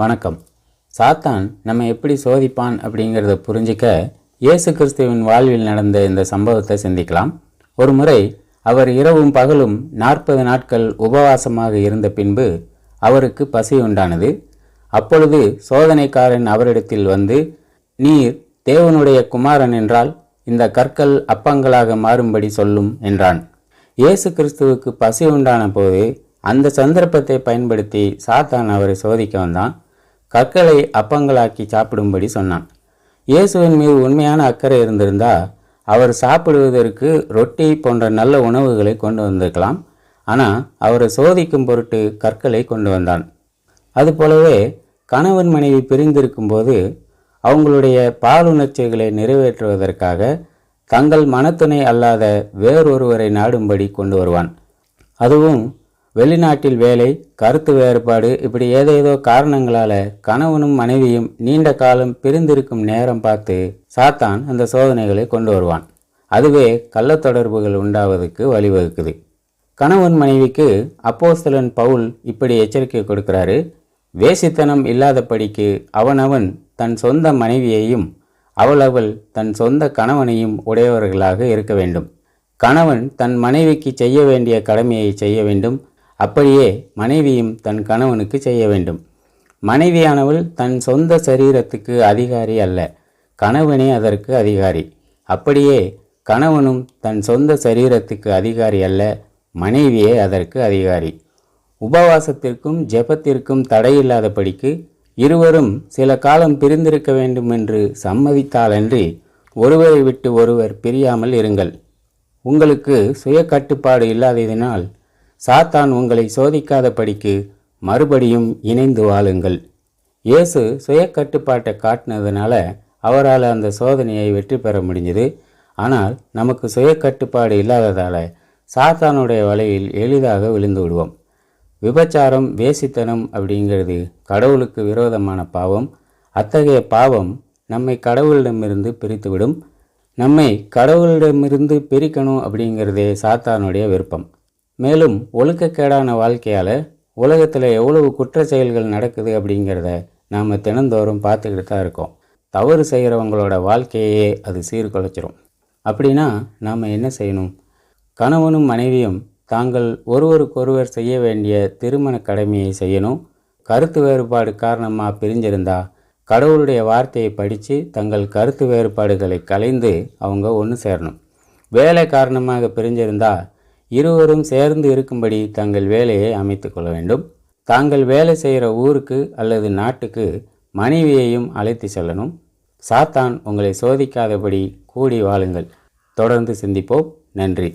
வணக்கம். சாத்தான் நம்ம எப்படி சோதிப்பான் அப்படிங்கிறத புரிஞ்சிக்க இயேசு கிறிஸ்துவின் வாழ்வில் நடந்த இந்த சம்பவத்தை சிந்திக்கலாம். ஒரு முறை அவர் இரவும் பகலும் நாற்பது நாட்கள் உபவாசமாக இருந்த பின்பு அவருக்கு பசி உண்டானது. அப்பொழுது சோதனைக்காரன் அவரிடத்தில் வந்து நீர் தேவனுடைய குமாரன் என்றால் இந்த கற்கள் அப்பங்களாக மாறும்படி சொல்லும் என்றான். இயேசு கிறிஸ்துவுக்கு பசி உண்டான போது அந்த சந்தர்ப்பத்தை பயன்படுத்தி சாத்தான் அவரை சோதிக்க வந்தான். கற்களை அப்பங்களாக்கி சாப்பிடும்படி சொன்னான். இயேசுவின் மீது உண்மையான அக்கறை இருந்திருந்தா அவர் சாப்பிடுவதற்கு ரொட்டி போன்ற நல்ல உணவுகளை கொண்டு வந்திருக்கலாம். ஆனால் அவரை சோதிக்கும் பொருட்டு கற்களை கொண்டு வந்தான். அதுபோலவே கணவன் மனைவி பிரிந்திருக்கும்போது அவங்களுடைய பாலுணர்ச்சிகளை நிறைவேற்றுவதற்காக தங்கள் மனத்துணை அல்லாத வேறொருவரை நாடும்படி கொண்டு வருவான். அதுவும் வெளிநாட்டில் வேலை கருத்து வேறுபாடு இப்படி ஏதேதோ காரணங்களால கணவனும் மனைவியும் நீண்ட காலம் பிரிந்திருக்கும் நேரம் பார்த்து சாத்தான் அந்த சோதனைகளை கொண்டு வருவான். அதுவே கள்ள தொடர்புகள் உண்டாவதுக்கு வழிவகுக்குது. கணவன் மனைவிக்கு அப்போஸ்தலன் பவுல் இப்படி எச்சரிக்கை கொடுக்கிறாரு வேசித்தனம் இல்லாதபடிக்கு அவனவன் தன் சொந்த மனைவியையும் அவளவள் தன் சொந்த கணவனையும் உடையவர்களாக இருக்க வேண்டும். கணவன் தன் மனைவிக்கு செய்ய வேண்டிய கடமையை செய்ய வேண்டும். அப்படியே மனைவியும் தன் கணவனுக்கு செய்ய வேண்டும். மனைவியானவள் தன் சொந்த சரீரத்துக்கு அதிகாரி அல்ல கணவனே அதற்கு அதிகாரி. அப்படியே கணவனும் தன் சொந்த சரீரத்துக்கு அதிகாரி அல்ல மனைவியே அதற்கு அதிகாரி. உபவாசத்திற்கும் ஜெபத்திற்கும் தடையில்லாதபடிக்கு இருவரும் சில காலம் பிரிந்திருக்க வேண்டும் என்று சம்மதித்தாலன்றி ஒருவரை விட்டு ஒருவர் பிரியாமல் இருங்கள். உங்களுக்கு சுய கட்டுப்பாடு இல்லாததினால் சாத்தான் உங்களை சோதிக்காதபடிக்கு மறுபடியும் இணைந்து வாழுங்கள். இயேசு சுய கட்டுப்பாட்டை காட்டினதுனால அவரால் அந்த சோதனையை வெற்றி பெற முடிஞ்சது. ஆனால் நமக்கு சுய கட்டுப்பாடு இல்லாததால் சாத்தானுடைய வலையில் எளிதாக விழுந்து விடுவோம். விபச்சாரம் வேசித்தனம் அப்படிங்கிறது கடவுளுக்கு விரோதமான பாவம். அத்தகைய பாவம் நம்மை கடவுளிடமிருந்து பிரித்துவிடும். நம்மை கடவுளிடமிருந்து பிரிக்கணும் அப்படிங்கிறதே சாத்தானுடைய விருப்பம். மேலும் ஒழுக்கக்கேடான வாழ்க்கையால் உலகத்தில் எவ்வளவு குற்ற செயல்கள் நடக்குது அப்படிங்கிறத நாம் தினந்தோறும் பார்த்துக்கிட்டு தான் இருக்கோம். தவறு செய்கிறவங்களோட வாழ்க்கையே அது சீர்குலைச்சிரும் அப்படின்னா நாம் என்ன செய்யணும்? கணவனும் மனைவியும் தாங்கள் ஒருவருக்கொருவர் செய்ய வேண்டிய திருமண கடமையை செய்யணும். கருத்து வேறுபாடு காரணமாக பிரிஞ்சிருந்தா கடவுளுடைய வார்த்தையை படித்து தங்கள் கருத்து வேறுபாடுகளை கலைந்து அவங்க ஒன்று சேரணும். வேலை காரணமாக பிரிஞ்சிருந்தால் இருவரும் சேர்ந்து இருக்கும்படி தங்கள் வேலையை அமைத்து கொள்ள வேண்டும். தாங்கள் வேலை செய்கிற ஊருக்கு அல்லது நாட்டுக்கு மனைவியையும் அழைத்து செல்லணும். சாத்தான் உங்களை சோதிக்காதபடி கூடி வாழுங்கள். தொடர்ந்து சிந்திப்போம். நன்றி.